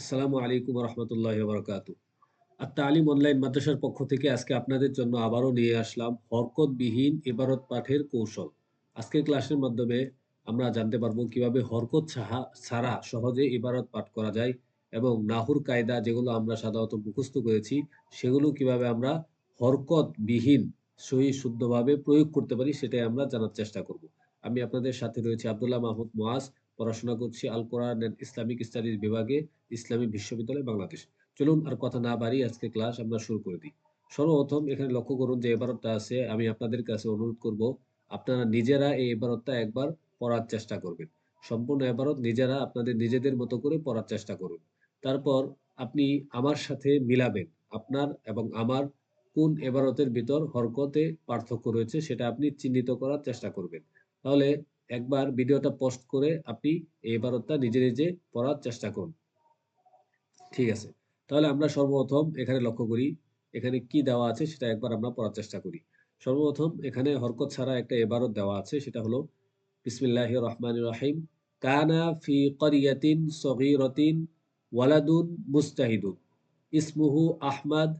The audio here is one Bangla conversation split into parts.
আসসালামু আলাইকুম রহমতুল্লাহ বরকাত আর তালিম অনলাইন মাদ্রাসার পক্ষ থেকে আজকে আপনাদের জন্য আবারও নিয়ে আসলাম হরকতবিহীন ইবারত পাঠের কৌশল। আজকের ক্লাসের মাধ্যমে আমরা জানতে পারব কীভাবে হরকত ছাহা ছাড়া সহজে ইবারত পাঠ করা যায় এবং নাহুর কায়দা যেগুলো আমরা সাধারণত মুখস্থ করেছি, সেগুলো কীভাবে আমরা হরকতবিহীন সহি শুদ্ধভাবে প্রয়োগ করতে পারি সেটাই আমরা জানার চেষ্টা করব। আমি আপনাদের সাথে রয়েছে আবদুল্লাহ মাহমুদ মোয়াজ, পড়াশোনা করছি আল কোরআন ইসলামিক স্টাডিজ বিভাগে। ইসলামী বিশ্ববিদ্যালয় বাংলাদেশ। চলুন আর কথা না বাড়ি আজকে ক্লাস আমরা শুরু করে দিই। সর্বপ্রথম এখানে লক্ষ্য করুন যে এবারতটা আছে, আমি আপনাদের কাছে অনুরোধ করব, আপনারা নিজেরা এই এবারতটা একবার পড়ার চেষ্টা করবেন। সম্পূর্ণ এবারত নিজেরা আপনাদের নিজেদের মতো করে পড়ার চেষ্টা করুন। তারপর আপনি আমার সাথে মিলাবেন, আপনার এবং আমার কোন এবারতের ভিতর হরকতে পার্থক্য রয়েছে সেটা আপনি চিহ্নিত করার চেষ্টা করবেন। তাহলে একবার ভিডিওটা পোস্ট করে আপনি এই এবারতটা নিজে নিজে পড়ার চেষ্টা করুন। ঠিক আছে। তাহলে আমরা সর্বপ্রথম এখানে লক্ষ্য করি, এখানে কি দেওয়া আছে সেটা একবার আমরা পড়ার চেষ্টা করি। সর্বপ্রথম এখানে হরকত ছাড়া একটা এবারত দেওয়া আছে, সেটা হলো, বিসমিল্লাহ রহমান রাহিম, কানা ফি করিয়াতিন সগীরতিন ওয়ালাদুন মুস্তাহিদুন, ইসমুহু আহমাদ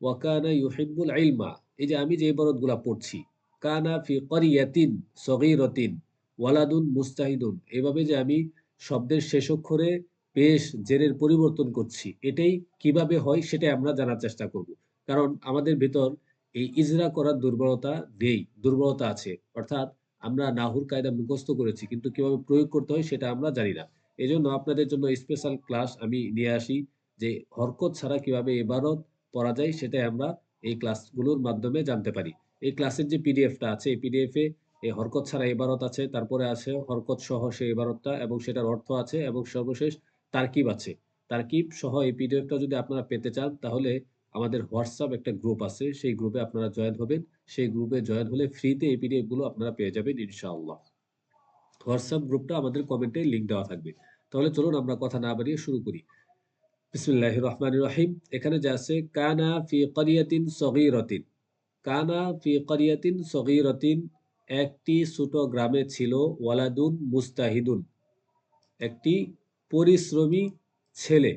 ওয়াকানা ইউহিব্বুল ইলমা। এই যে আমি যে এবারতগুলা পড়ছি, কানা ফি করিয়াতিন সগীরতিন ওয়ালাদুন মুস্তাহিদুন, এভাবে যে আমি শব্দের শেষ অক্ষরে পেশ জেরের পরিবর্তন করছি। এটাই কীভাবে হয় সেটাই আমরা জানার চেষ্টা করব। কারণ আমাদের ভেতর এই ইজরা করার দুর্বলতা নেই, দুর্বলতা আছে। অর্থাৎ আমরা নাহুর কায়দা মুখস্থ করেছি, কিন্তু কীভাবে প্রয়োগ করতে হয় সেটা আমরা জানি না। এই জন্য আপনাদের জন্য স্পেশাল ক্লাস আমি নিয়ে আসি যে হরকত ছাড়া কীভাবে এবারত পড়া যায় সেটাই আমরা এই ক্লাসগুলোর মাধ্যমে জানতে পারি। এই ক্লাসের যে পিডিএফটা আছে, এই পিডিএফে এই হরকত ছাড়া এবারত আছে, তারপরে আছে হরকত সহ সেই এবারতটা এবং সেটার অর্থ আছে এবং সর্বশেষ তারকিব আছে। তারকিব সহ এই পিডিএফটা যদি আপনারা পেতে চান, তাহলে আমাদের হোয়াটসঅ্যাপ একটা গ্রুপ আছে। সেই গ্রুপে আপনারা জয়েন হবেন। সেই গ্রুপে জয়েন হলে ফ্রিতে এই পিডিএফগুলো আপনারা পেয়ে যাবেন ইনশাআল্লাহ। হোয়াটসঅ্যাপ গ্রুপটা আমাদের কমেন্টে লিঙ্ক দেওয়া থাকবে। তাহলে চলুন আমরা কথা না বাড়িয়ে শুরু করি। বিসমুল্লাহ রহমান রহিম। এখানে যা আছে, কানা ফি করিয়াতিন সগীরতিন। কানা ফি করিয়াতিন সগীরতিন। একটি ছোট গ্রামে ছিল, ওয়ালাদুন মুস্তাহিদুন। একটি পরিশ্রমী ছেলে।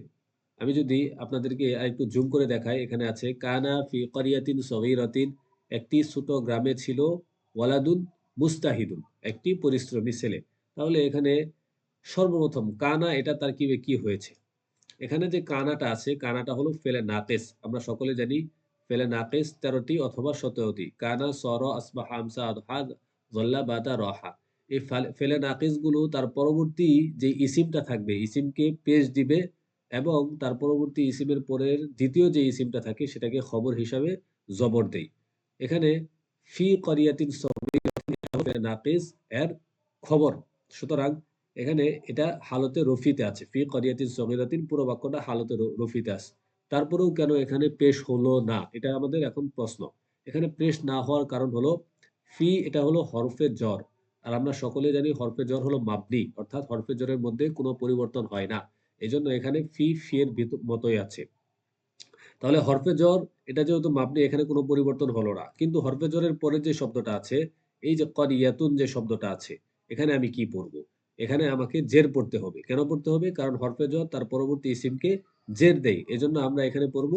আমি যদি আপনাদেরকে একটু জুম করে দেখাই, এখানে আছে, কানা ফি করিয়াতিন সগীরতিন একটি ছোট গ্রামে ছিল, ওয়ালাদুন মুস্তাহিদুন, একটি পরিশ্রমী ছেলে। তাহলে এখানে সর্বপ্রথম কানা, এটা তার কি কি হয়েছে? এখানে যে কানাটা আছে, কানাটা হলো ফেলে নাকেস আমরা সকলে জানি ফেলে নাকেস তেরোটি অথবা সতেরোটি। কানা সর আসবা হামসা জল্লা বাদা রহা। এই ফেলে নাকিসগুলো তার পরবর্তী যে ইসিমটা থাকবে, ইসিমকে পেশ দিবে এবং তার পরবর্তী ইসিমের পরের দ্বিতীয় যে ইসিমটা থাকে সেটাকে খবর হিসাবে জবর দেয়। এখানে ফি করিয়াতিন নাকিস এর খবর। সুতরাং এখানে এটা হালতে রফিতে আছে। ফি করিয়াতিন সগিরাতিন পুরো বাক্যটা হালতে রফিতে আছে। তারপরেও কেন এখানে পেশ হলো না? এটা আমাদের এখন প্রশ্ন। এখানে পেশ না হওয়ার কারণ হলো, ফি এটা হলো হরফে জ্বর। আর আমরা সকলে জানি হরফে জ্বর হলো মাবনি, অর্থাৎ হরফে জ্বরের মধ্যে কোনো পরিবর্তন হয় না। এই জন্য এখানে ফি ফি ফিয়ের মতোই আছে। তাহলে হরফে জ্বর এটা যেহেতু মাবনি, এখানে কোনো পরিবর্তন হলো না। কিন্তু হরফে জ্বরের পরে যে শব্দটা আছে, এই যে করিয়াতুন যে শব্দটা আছে, এখানে আমি কি পড়ব? এখানে আমাকে জের পড়তে হবে। কেন পড়তে হবে? কারণ হরফে জ্বর তার পরবর্তী ইসিমকে জের দেয়। এজন্য আমরা এখানে পড়ব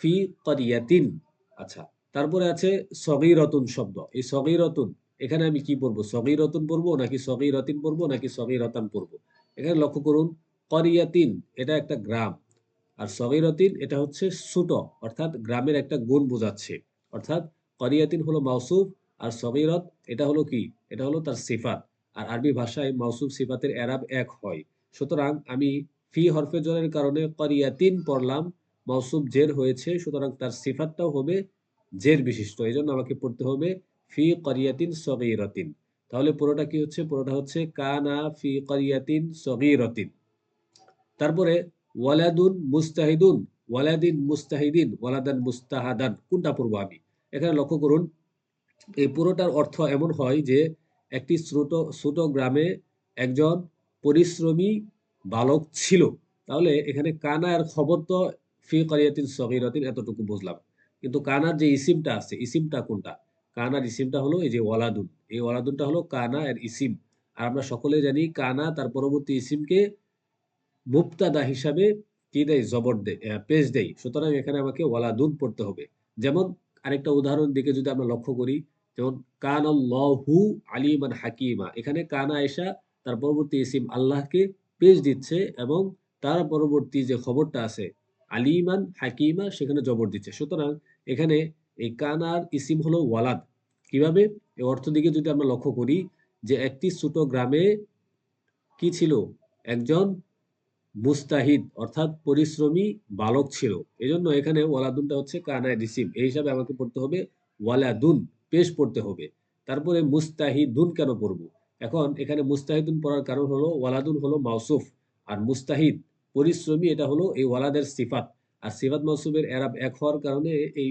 ফি করিয়াতিন আচ্ছা তারপরে আছে সগিরতুন শব্দ। এই সগিরতুন এখানে আমি কি পড়ব সগিরতুন পড়ব নাকি সগিরতিন পড়ব নাকি সগিরতান পড়ব? এখানে লক্ষ্য করুন, করিয়াতিন এটা একটা গ্রাম, আর সগিরতিন এটা হচ্ছে সুট অর্থাৎ গ্রামের একটা গুণ বোঝাচ্ছে। অর্থাৎ করিয়াতিন হলো মাউসুফ, আর সগিরত এটা হলো কি? এটা হলো তার সিফাত, আর আরবি ভাষায় মাউসুফ সিফাতের এরাব এক হয়। সুতরাং আমি ফি হরফে জলের কারণে করিয়াতিন পড়লাম, মাউসুফ জের হয়েছে, সুতরাং তার সিফাতটাও হবে জের বিশিষ্ট এই জন্য আমাকে পড়তে হবে ফি করিয়াতিন সগিরতিন। তাহলে পুরোটা কি হচ্ছে? পুরোটা হচ্ছে কানা ফি করিয়াতিন সগিরতিন। তারপরে ওয়ালাদুন মুস্তাহিদুন, ওয়ালাদিন মুস্তাহিদিন, ওয়ালাদান মুস্তাহাদান, কোনটা পড়ব আমি? এখানে লক্ষ্য করুন, এই পুরোটার অর্থ এমন হয় যে একটি ছোট ছোট গ্রামে একজন পরিশ্রমী বালক ছিল। তাহলে এখানে কানার খবর তো ফি করিয়াতিন সগিরতিন এতটুকু বুঝলাম। কিন্তু কানার যে ইসিমটা আছে, ইসিমটা কোনটা? কানার ইসিমটা হলো এই যে ওয়ালাদুন। এই ওয়ালাদুনটা হলো কানা এর ইসিম। আর আমরা সকলে জানি কানা তার পরবর্তী ইসিমকে মুক্তাদা হিসাবে কি দেয়? জবর দেয় পেজ দেয়। সুতরাং এখানে আমাকে ওয়ালাদুন পড়তে হবে। যেমন আরেকটা উদাহরণ দিকে যদি আমরা লক্ষ্য করি, যেমন কান আল্লাহু আলিমান হাকিমা। এখানে কানা আয়েশা তার পরবর্তী ইসিম আল্লাহকে পেজ দিচ্ছে এবং তার পরবর্তী যে খবরটা আছে, আলিমান হাকিমা, সেখানে জবর দিচ্ছে। সুতরাং এখানে এই কানার ইসিম হলো ওয়ালাদ। কীভাবে? এই অর্থ দিকে যদি আমরা লক্ষ্য করি যে একটি ছোট গ্রামে কি ছিল? একজন মুস্তাহিদ, অর্থাৎ পরিশ্রমী বালক ছিল। এজন্য এখানে ওয়ালাদুনটা হচ্ছে কানায় রিসিভ এই হিসাবে আমাকে পড়তে হবে ওয়ালাদুন, পেশ পড়তে হবে। তারপরে মুস্তাহিদুন কেন পড়ব? এখন এখানে মুস্তাহিদুন পড়ার কারণ হলো ওয়ালাদুন হলো মাউসুফ আর মুস্তাহিদ পরিশ্রমী, এটা হলো এই ওয়ালাদের সিফাত। আর সিফাত মাউসুফের এরাব এক হওয়ার কারণে এই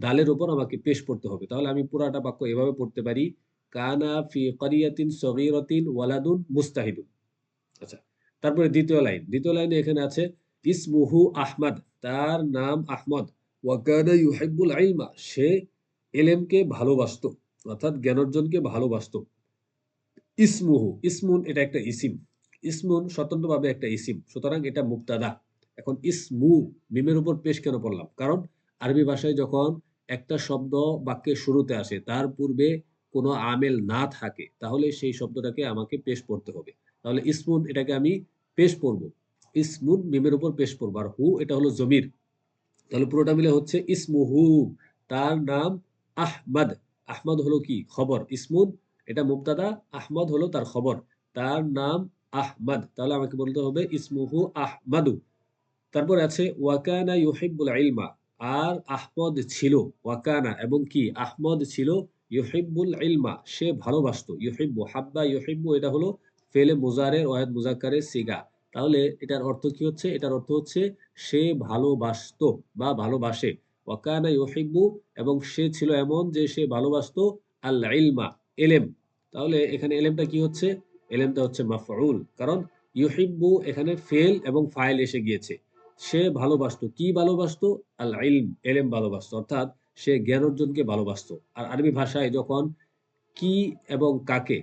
দালের উপর আমাকে পেশ পড়তে হবে। তাহলে আমি পুরাটা বাক্য এভাবে পড়তে পারি, কানা ফি করিয়াতিন সগীরাতিন ওয়ালাদুন মুস্তাহিদুন। আচ্ছা তারপরে দ্বিতীয় লাইন। দ্বিতীয় লাইনে এখানে আছে, ইসমুহু আহমদ, তার নাম আহমদ। সে এলেমকে ভালোবাসতো, অর্থাৎ ভালোবাসতো। ইসমুহু, ইসমুন এটা একটা ইসিম। ইসমুন স্বতন্ত্রভাবে একটা ইসিম, সুতরাং এটা মুক্তাদা। এখন ইসমু, মিমের উপর পেশ কেন পড়লাম? কারণ আরবি ভাষায় যখন একটা শব্দ বাক্যের শুরুতে আসে, তার পূর্বে কোনো আমেল না থাকে, তাহলে সেই শব্দটাকে আমাকে পেশ পড়তে হবে। তাহলে ইসমুন এটাকে আমি পেশ পড়ব। ইসমুন মিমের উপর পেশ পড়ব, আর হু এটা হলো জমির। তাহলে পুরোটা মিলে হচ্ছে ইসমুহু, তার নাম আহমদ। আহমদ হলো কি? খবর। ইসমুন, এটা মুবতাদা, আহমদ হলো তার খবর। তার নাম আহমদ। তাহলে আমাকে বলতে হবে ইসমুহু আহমাদু। তারপর আছে ওয়াকানা ইউহিব্বুল ইলমা। আর আহমদ ছিল, ওয়াকানা, এবং কি? আহমদ ছিল, ইউহিব্বুল ইলমা, সে ভালোবাসতো। ইউহিব্বু, হাব্বা, ইউহিব্বু, এটা হলো ফেলে মুজারের, ওয়াহেদ মুজাক্কারের সিগা। তাহলে এটার অর্থ কি হচ্ছে? এটার অর্থ হচ্ছে সে ভালোবাসতো বা ভালোবাসে। ওয়াকানা ইউহিব্বু, এবং সে ছিল এমন যে সে ভালোবাসতো আল ইলমা, এলেম। তাহলে এখানে এলেমটা কি হচ্ছে? এলেমটা হচ্ছে মাফউল। কারণ ইউহিব্বু এখানে ফেল এবং ফাইল এসে গিয়েছে। সে ভালোবাসতো। কি ভালোবাসতো? আল ইলম, এলেম ভালোবাসতো। অর্থাৎ সে জ্ঞান অর্জনকে ভালোবাসতো। আর আরবি ভাষায় যখন কি এবং কাকে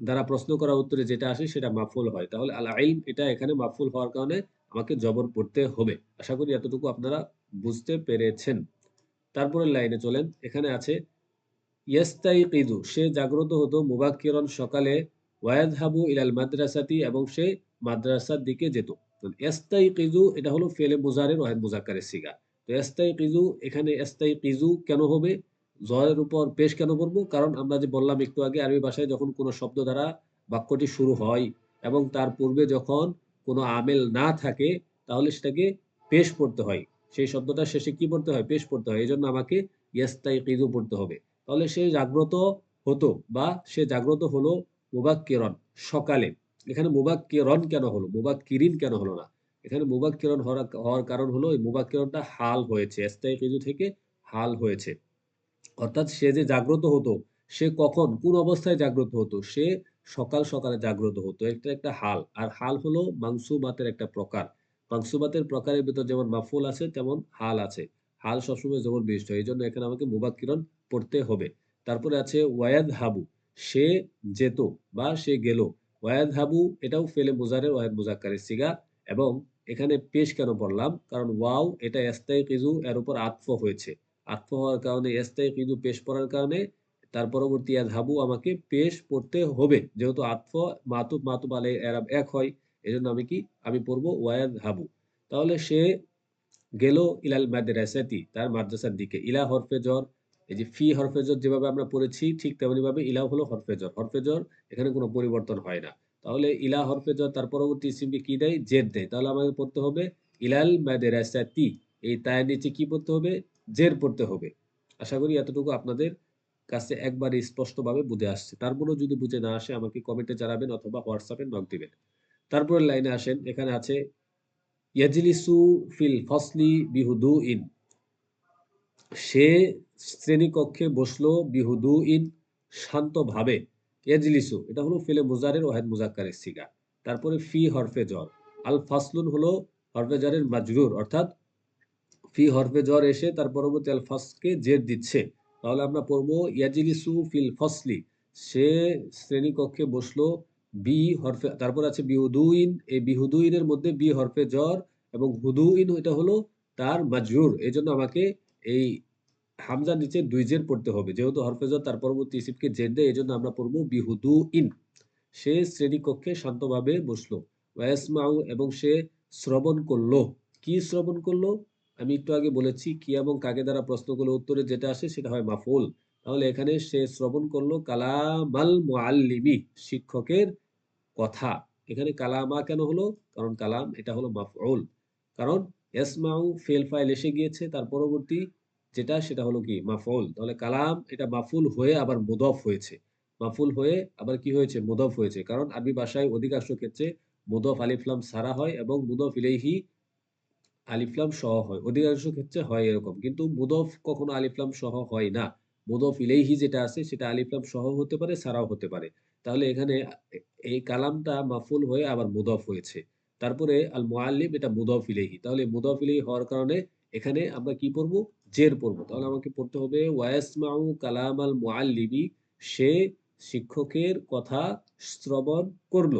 দ্বারা প্রশ্ন করা উত্তরে যেটা আসে সেটা মাফুল হয়। তাহলে আল এটা এখানে মাফুল হওয়ার কারণে আমাকে জবর পড়তে হবে। আশা করি এতটুকু আপনারা বুঝতে পেরেছেন। তারপরের লাইনে চলেন। এখানে আছে ইয়াস্তাইকিজু সে জাগ্রত হতো মুবাক্কিরন সকালে ওয়ায়াদহাবু ইলাল মাদ্রাসাতি এবং সে মাদ্রাসার দিকে যেত। ইয়াস্তাইকিজু এটা হলো ফেলে মুজারের ওয়াহেদ মুজাক্কারের সিগা। তো ইয়াস্তাইকিজু এখানে ইয়াস্তাইকিজু কেন হবে? জয়ের উপর পেশ কেন করব? কারণ আমরা যে বললাম একটু আগে, আরবি ভাষায় যখন কোনো শব্দ দ্বারা বাক্যটি শুরু হয় এবং তার পূর্বে যখন কোনো আমেল না থাকে, তাহলে সেটাকে পেশ পড়তে হয়। সেই শব্দটা শেষে কি পড়তে হয়? পেশ পড়তে হয়। এই জন্য আমাকে ইয়াস্তাইকিজু পড়তে হবে। তাহলে সে জাগ্রত হতো বা সে জাগ্রত হলো মুবাক্কিরন, সকালে। এখানে মুবাক্কিরন কেন হলো? মুবাক্কিরিন কেন হলো না? এখানে মুবাক্কিরন হওয়ার কারণ হলো এই মুবাক্কিরনটা হাল হয়েছে ইস্তাইকিজু থেকে হাল হয়েছে। অর্থাৎ সে যে জাগ্রত হতো, সে কখন, কোন অবস্থায় জাগ্রত হতো? সে সকাল সকালে জাগ্রত হতো। একটা একটা হাল। আর হাল হলো মাংসুবাতের একটা প্রকার। মাংসুবাতের প্রকারের ভিতর যেমন মাফুল আছে, তেমন হাল আছে। হাল সবসময় যেমন বিশিষ্ট এই জন্য এখানে আমাকে মুবাক্কিরন পড়তে হবে। তারপরে আছে ওয়াদ হাবু সে যেত বা সে গেল। ওয়াদ হাবু, এটাও ফেলে মুজারের ওয়াদ মুজাক্কারের সিগা এবং এখানে পেশ কেন পড়লাম? কারণ ওয়াও, এটা এস্তাই কিজু এর উপর আত্ম হয়েছে। আত্ম হওয়ার কারণে এস্তাই কিজু পেশ পড়ার কারণে তার পরবর্তী ইয়াদ হাবু আমাকে পেশ পড়তে হবে। যেহেতু আত্ম মাতুব মাতুব আলে এরাব এক হয়, এজন্য আমি কি? আমি পড়ব ওয়াদ হাবু। তাহলে সে গেল ইলাল মাদ্রাসাতি, তার মাদ্রাসার দিকে। ইলা হরফে জ্বর এই যে ফি হরফেজর যেভাবে আমরা পড়েছি, ঠিক তেমনি ভাবে ইলা হলো হরফে জ্বর হরফে জ্বর এখানে কোনো পরিবর্তন হয় না। তাহলে ইলা হরফে জ্বর তার পরবর্তী ইসিমটি কি দেয়? জেদ দেয়। তাহলে আমাদের পড়তে হবে ইলাল মাদ্রাসাতি। এই তায়ের নিচে কি পড়তে হবে? জের পড়তে হবে। আশা করি এতটুকু আপনাদের কাছে একবার স্পষ্টভাবে বুঝে আসছে। তারপরেও যদি বুঝে না আসে, আমাকে কমেন্টে জানাবেন অথবা হোয়াটসঅ্যাপে নক দিবেন। তারপরে লাইনে আসেন। এখানে আছে, ইয়াজলিসু ফিল ফসলি বিহুদু ইন সে শ্রেণীকক্ষে বসল বিহুদু ইন শান্তভাবে। ইয়াজলিসু এটা হলো ফিলে মুজারের ওয়াহেদ মুজাক্কারের সিগা। তারপরে ফি হরফে জ্বর। আল ফাসলুন হলো হরফে জ্বরের মাজরুর, অর্থাৎ ফি হরফে জ্বর এসে তার পরবর্তী আল ফাসকে জের দিচ্ছে। তাহলে আমরা পড়ব, ইয়াজিলিসু ফিল ফসলি। সে শ্রেণীকক্ষে বসল বি হরফে, তারপর আছে বিহুদুইন। এই বিহুদুইনের মধ্যে বি হরফে জ্বর এবং হুদুইন, এটা হলো তার মাজরুর। এজন্য আমাকে এই হামজার নিচে দুই জের পড়তে হবে। যেহেতু হরফেজর তার পরবর্তী ইসিমকে জের দেয়, এজন্য আমরা পড়ব বিহুদু ইন সে শ্রেণীকক্ষে শান্তভাবে বসল। ওয়াসমাউ এবং সে শ্রবণ করল। কি শ্রবণ করল? আমি একটু আগে বলেছি, কি এবং কাকে দ্বারা প্রশ্ন প্রশ্নগুলো উত্তরে যেটা আসে সেটা হয় মাফুল তাহলে এখানে সে শ্রবণ করল কালামাল মুআল্লিমি, শিক্ষকের কথা। এখানে কালামা কেন হলো? কারণ কালাম, এটা হলো মাফউল। কারণ ইয়াসমাউ ফেল ফাইল এসে গিয়েছে, তার পরবর্তী যেটা সেটা হলো কি? মাফুল তাহলে কালাম এটা মাফুল হয়ে আবার মুদফ হয়েছে। মাফুল হয়ে আবার কি হয়েছে? মুদফ হয়েছে। কারণ আরবি ভাষায় অধিকাংশ ক্ষেত্রে মুদফ আলিফলাম সারা হয় এবং মুদফ ইলেহি আলিফলাম সহ হয়। অধিকাংশ ক্ষেত্রে হয় এরকম। কিন্তু মুদফ কখনো আলিফলাম সহ হয় না। মুদফ ইলেহি যেটা আছে সেটা আলিফলাম সহ হতে পারে সারাও হতে পারে। তাহলে এখানে এই কালামটা মাফুল হয়ে আবার মুদফ হয়েছে। তারপরে আল মুআল্লিম এটা মুদফ ইলেহি তাহলে মুদফ ইলেহি হওয়ার কারণে এখানে আমরা কি পড়ব? জের পড়ব। তাহলে আমাকে পড়তে হবে ওয়াসমাউ কালাম আল মোয়াল্লিবি সে শিক্ষকের কথা শ্রবণ করল।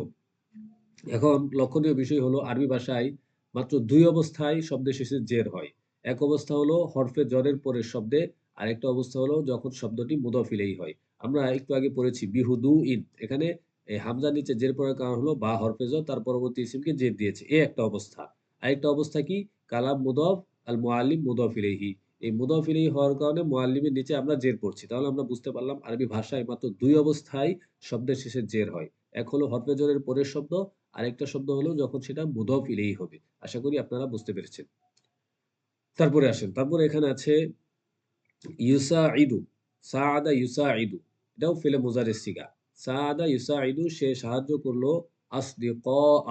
এখন লক্ষণীয় বিষয় হলো, আরবি ভাষায় মাত্র দুই অবস্থায় শব্দের শেষে জের হয়। এক অবস্থা হলো, হরফে জ্বরের পরের শব্দে, আরেকটা অবস্থা হলো, যখন শব্দটি মুদফিলেই হয়। আমরা একটু আগে পড়েছি বিহুদু ইন এখানে এই হামজা নিচে জের পড়ার কারণ হলো, বা হরফে জ, তার পরবর্তী ইসিমকে জের দিয়েছে। এ একটা অবস্থা। আরেকটা অবস্থা কি? কালাম মুদফ, আল মোয়াল্লিম মুদফিলেহি। এই মুদফিলেহি হওয়ার কারণে মোয়াল্লিমের নিচে আমরা জের পড়ছি। তাহলে আমরা বুঝতে পারলাম আরবি ভাষায় মাত্র দুই অবস্থায় শব্দের শেষে জের হয়। এক হলো হরফে জরের পরের শব্দ, আরেকটা শব্দ হলো যখন সেটা মুদফ হবে। আশা করি আপনারা বুঝতে পেরেছেন। তারপরে আসেন, তারপরে এখানে আছে ইউসা ইদু সাদা ইউসা ইদু এটাও ফেলে মোজারের সিগা। সাদা ইউসা ইদু সে সাহায্য করল আসদিক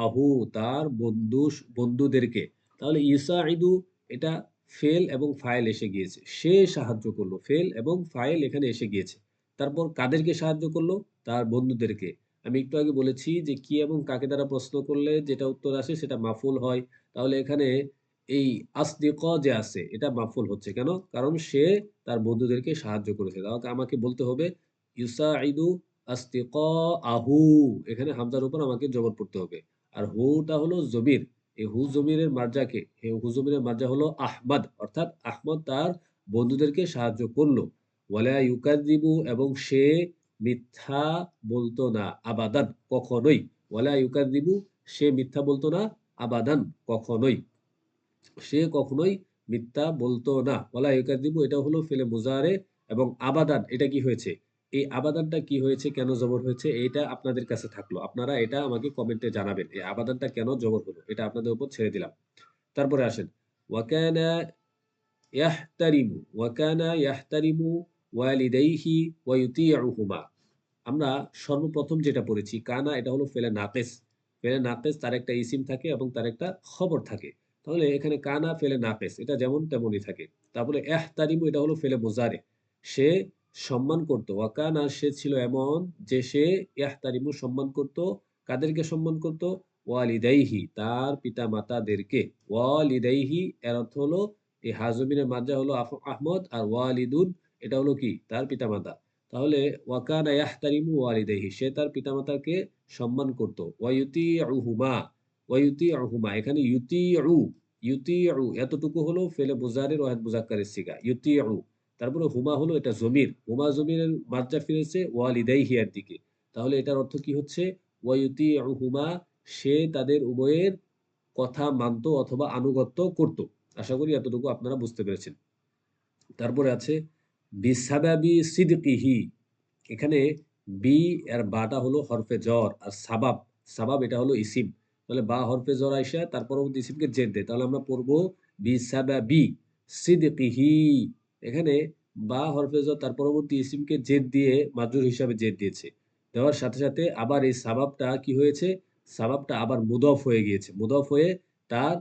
আহু তার বন্ধু বন্ধুদেরকে। তাহলে ইউসা ইদু এটা ফেল এবং ফাইল এসে গিয়েছে। সে সাহায্য করল ফেল এবং ফাইল এখানে এসে গিয়েছে। তারপর কাদেরকে সাহায্য করল? তার বন্ধুদেরকে। আমি একটু আগে বলেছি যে, কি এবং কাকে দ্বারা প্রশ্ন করলে যেটা উত্তর আসে সেটা মাফুল হয়। তাহলে এখানে এই আসদিক যে আছে, এটা মাফুল হচ্ছে কেন? কারণ সে তার বন্ধুদেরকে সাহায্য করেছে। তাহলে আমাকে বলতে হবে ইউসা ইদু আস্তিক আহু এখানে হামজার উপর আমাকে জবর পড়তে হবে। আর হুটা হলো জমির এই হু জমিরের মার্জাকে হু জমিরের মার্জা হলো আহমদ, অর্থাৎ আহমদ তার বন্ধুদেরকে সাহায্য করল। ওয়ালা ইউকাদিবু এবং সে মিথ্যা বলতো না, আবাদান, কখনোই। ওয়ালা ইউকাদিবু সে মিথ্যা বলতো না, আবাদান, কখনোই। সে কখনোই মিথ্যা বলতো না। ওয়ালা ইউকাদিবু এটা হলো ফেলে মুজারে এবং আবাদান, এটা কি হয়েছে? এই আবাদানটা কি হয়েছে, কেন জবর হয়েছে, এটা আপনাদের কাছে থাকল। আপনারা এটা আমাকে কমেন্টে জানাবেন, এই আবাদানটা কেন জবর হলো, এটা আপনাদের উপর ছেড়ে দিলাম। তারপরে আসেন, ওয়াকানা ইয়াহতারিমু ওয়াকানা ইয়াহতারিমু ওয়ালিদাইহি ওয়ায়ুতিউহুমা আমরা সর্বপ্রথম যেটা পড়েছি, কানা এটা হলো ফেলে নাকেস। ফেলে নাকেস তার একটা ইসিম থাকে এবং তার একটা খবর থাকে। তাহলে এখানে কানা ফেলে নাকেস, এটা যেমন তেমনই থাকে। তারপরে এহ তারিমু এটা হলো ফেলে মোজারে। সে সম্মান করতো। আর সে ছিল এমন যে সে ইয়াহতারিমু সম্মান করত। কাদেরকে সম্মান করত? ওয়ালিদাইহি, তার পিতা মাতাদেরকে ওয়ালিদাইহি, এর অর্থ হলো, এই হাজমিনের মাদ্রা হলো আহমদ আর ওয়ালিদুন, এটা হলো কি? তার পিতামাতা। তাহলে ওয়াকানা ইয়াহতারিমু ওয়ালিদাইহি, সে তার পিতামাতাকে সম্মান করত। ওয়ায়ুতি আহুমা ওয়ায়ুতি আহুমা এখানে ইউতি আউ ইউতি আউ এতটুকু হলো ফেলে বুজারের ওয়াহেদ মুজাক্কারের সিগা। ইউতি আউ তারপরে হুমা হলো এটা জমির। হুমা জমিরের মার্জা ফিরেছে ওয়ালিদাইহি হিয়ার দিকে। তাহলে এটার অর্থ কি হচ্ছে? ওয়ায়ুতি হুমা সে তাদের উভয়ের কথা মানত অথবা আনুগত্য করত। আশা করি এতটুকু আপনারা বুঝতে পেরেছেন। তারপরে আছে, বিসাবাবি সিদকিহি। এখানে বি এর বাটা হলো হরফে জ্বর আর সাবাব। সাবাব এটা হলো ইসিম। তাহলে বা হরফে জ্বর আইসা তার পরবর্তী ইসিমকে জেদ দেয় তাহলে আমরা পড়ব বিসাবাবি সিদকিহি। এখানে বা হরফে জ্বর তার পরবর্তী ইসিমকে জেদ দিয়ে মাজুর হিসাবে জেদ দিয়েছে। দেওয়ার সাথে সাথে আবার এই সাবাবটা কি হয়েছে? সাবাবটা আবার মুদফ হয়ে গিয়েছে। মুদফ হয়ে তার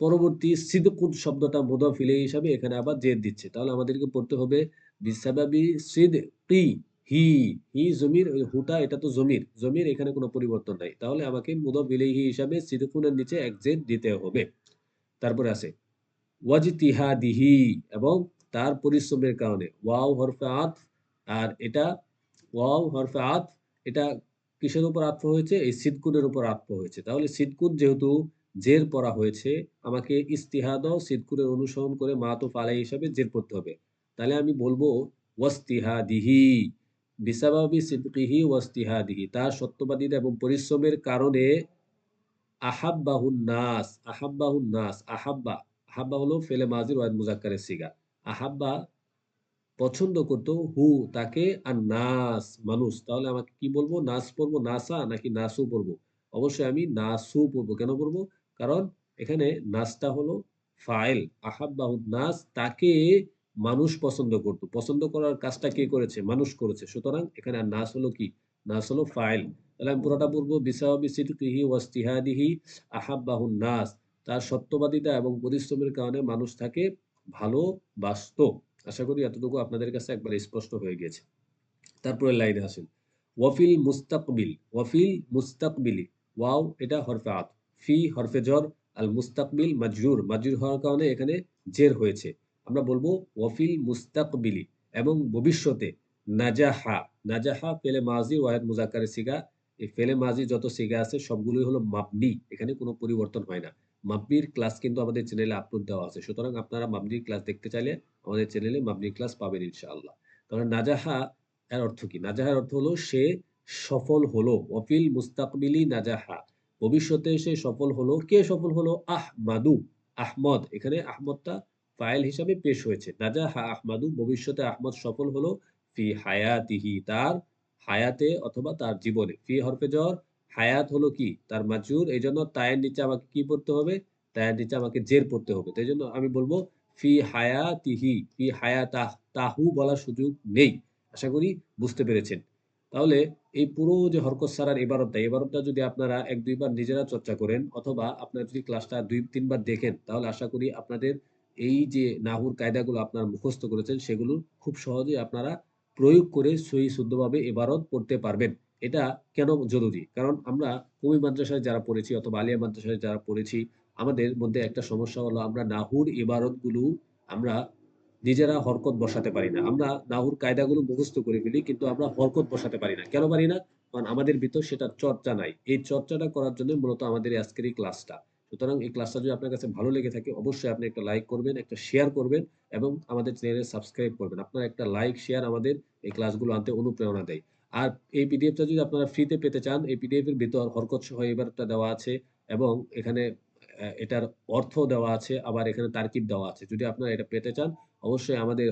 পরবর্তী সিদকুদ শব্দটা মুদফ ইলে হিসাবে এখানে আবার জেদ দিচ্ছে। তাহলে আমাদেরকে পড়তে হবে বিসাবাবি সিদ কি হি হি জমির হুটা, এটা তো জমির। জমির এখানে কোনো পরিবর্তন নাই। তাহলে আমাকে মুদফ ইলেহি হিসাবে সিদকুনের নিচে এক জেদ দিতে হবে। তারপরে আছে ওয়াজতিহাদিহি, এবং তার পরিশ্রমের কারণে। ওয়াও হরফে আত, আর এটা ওয়াও হরফে আত, এটা কিসের উপর আত্ম হয়েছে? এই সিদকুনের উপর আত্ম হয়েছে। তাহলে সিদকুন যেহেতু জের পড়া হয়েছে, আমাকে ইস্তিহাদ ও সিদকুরের অনুসরণ করে মাতুফ আলাই হিসাবে জের পড়তে হবে। তাহলে আমি বলব ওয়াস্তিহাদিহি বিসাবাবি সিদকিহি ওয়াস্তিহাদিহি তার সত্যবাদিতা এবং পরিশ্রমের কারণে আহাব্বাহুন নাস আহাব্বাহুন নাস আহাব্বা আহাব্বা হলো ফেলে মাজির ওয়াদ মুজাক্কারের সিগা। আহাব্বা পছন্দ করতো, হু, তাকে আর নাস, মানুষ। তাহলে আমাকে কি বলব? নাস পড়ব, নাসা নাকি নাসু পড়ব? অবশ্যই আমি নাসু পড়ব। কেন পড়ব? কারণ এখানে নাসটা হলো ফাইল। আহাব্বাহুন নাস, তাকে মানুষ পছন্দ করতো। পছন্দ করার কাজটা কে করেছে? মানুষ করেছে। সুতরাং এখানে আর নাস হলো কি? নাস হলো ফাইল। তাহলে আমি পুরোটা বলব বিসাহাবি সিদকিহি ওয়াস্তিহাদিহি আহাব্বাহুন নাস। তার সত্যবাদিতা এবং পরিশ্রমের কারণে মানুষ তাকে ভালোবাসতো আশা করি এতটুকু আপনাদের কাছে একবার স্পষ্ট হয়ে গেছে। তারপরে লাইনে আসেন। ওয়াফিল মুস্তাকবিল, ওয়াফিল মুস্তাকবিলি, ওয়াও এটা হরফে আত। ফি হরফে জর, আল মুস্তাকবিল মাজরুর। মাজরুর হওয়ার কারণে এখানে জের হয়েছে। আমরা বলব ওয়াফিল মুস্তাকবিলি এবং ভবিষ্যতে নাজাহা। নাজাহা ফেলে মাজি, ওয়াহেদ মুজাক্কারের সিগা। এই ফেলে মাজি যত সিগা আছে সবগুলোই হলো মাবনি। এখানে কোনো পরিবর্তন হয় না। মাবনির ক্লাস কিন্তু আমাদের চ্যানেলে আপলোড দেওয়া আছে। সুতরাং আপনারা মাবনির ক্লাস দেখতে চাইলে আমাদের চ্যানেলে মাবনির ক্লাস পাবেন ইনশাআল্লাহ। তাহলে নাজাহা এর অর্থ কি? নাজাহার অর্থ হলো সে সফল হলো। অফিল মুস্তাকবিলি নাজাহা। ভবিষ্যতে সে সফল হলো। কে সফল হলো? আহমাদু। আহমদ। এখানে আহমদটা ফাইল হিসাবে পেশ হয়েছে। নাজাহা আহমাদু। ভবিষ্যতে আহমদ সফল হলো ফি হায়াতিহি, তার হায়াতে অথবা তার জীবনে। ফি হরফে জ্বর হায়াত হলো কি? তার মাজুর এই জন্য তায়ের নিচে আমাকে কি পড়তে হবে? তায়ের নিচে আমাকে জের পড়তে হবে। তাই জন্য আমি বলব, ফি হায়াতিহি, ফি হায়াতাহ, তাহু বলার সুযোগ নেই। আশা করি বুঝতে পেরেছেন। তাহলে এই পুরো যে হরকত সারার এবারতটা এবারতটা যদি আপনারা এক, দুইবার নিজেরা চর্চা করেন, অথবা আপনারা যদি ক্লাসটা দুই, তিনবার দেখেন, তাহলে আশা করি আপনাদের এই যে নাহুর কায়দাগুলো আপনারা মুখস্থ করেছেন, সেগুলো খুব সহজে আপনারা প্রয়োগ করে সহি শুদ্ধভাবে এবারত পড়তে পারবেন। এটা কেন জরুরি? কারণ আমরা কমি মাদ্রাসায় যারা পড়েছি অথবা আলিয়া মাদ্রাসায় যারা পড়েছি, আমাদের মধ্যে একটা সমস্যা হলো আমরা নাহুর ইবারতগুলো আমরা নিজেরা হরকত বসাতে পারি না। আমরা নাহুর কায়দাগুলো মুখস্থ করে ফেলি কিন্তু আমরা হরকত বসাতে পারি না। কেন পারি না? কারণ আমাদের ভিতর সেটা চর্চা নাই। এই চর্চাটা করার জন্য মূলত আমাদের আজকের এই ক্লাসটা। সুতরাং এই ক্লাসটা যদি আপনার কাছে ভালো লেগে থাকে, অবশ্যই আপনি একটা লাইক করবেন, একটা শেয়ার করবেন এবং আমাদের চ্যানেলে সাবস্ক্রাইব করবেন। আপনার একটা লাইক, শেয়ার আমাদের এই ক্লাসগুলো আনতে অনুপ্রেরণা দেয়। আর এই পিডিএফটা যদি আপনারা ফ্রিতে পেতে চান, এই পিডিএফ এর ভিতর হরকত সহ এবারটা দেওয়া আছে এবং এখানে এটার অর্থ দেওয়া আছে, আবার এখানে তারকিব দেওয়া আছে। যদি আপনারা এটা পেতে চান, অবশ্যই আমাদের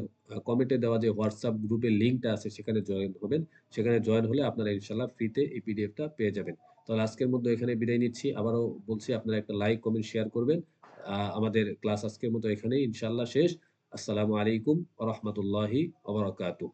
কমেন্টে দেওয়া যে হোয়াটসঅ্যাপ গ্রুপের লিঙ্কটা আছে, সেখানে জয়েন হবেন। সেখানে জয়েন হলে আপনারা ইনশাল্লাহ ফ্রিতে এই পিডিএফটা পেয়ে যাবেন। তাহলে আজকের মধ্যে এখানে বিদায় নিচ্ছি। আবারও বলছি, আপনারা একটা লাইক কমেন্ট শেয়ার করবেন। আমাদের ক্লাস আজকের মতো এখানেই ইনশাল্লাহ শেষ। আসসালামু আলাইকুম রহমতুল্লাহি ওবরাকাতুহ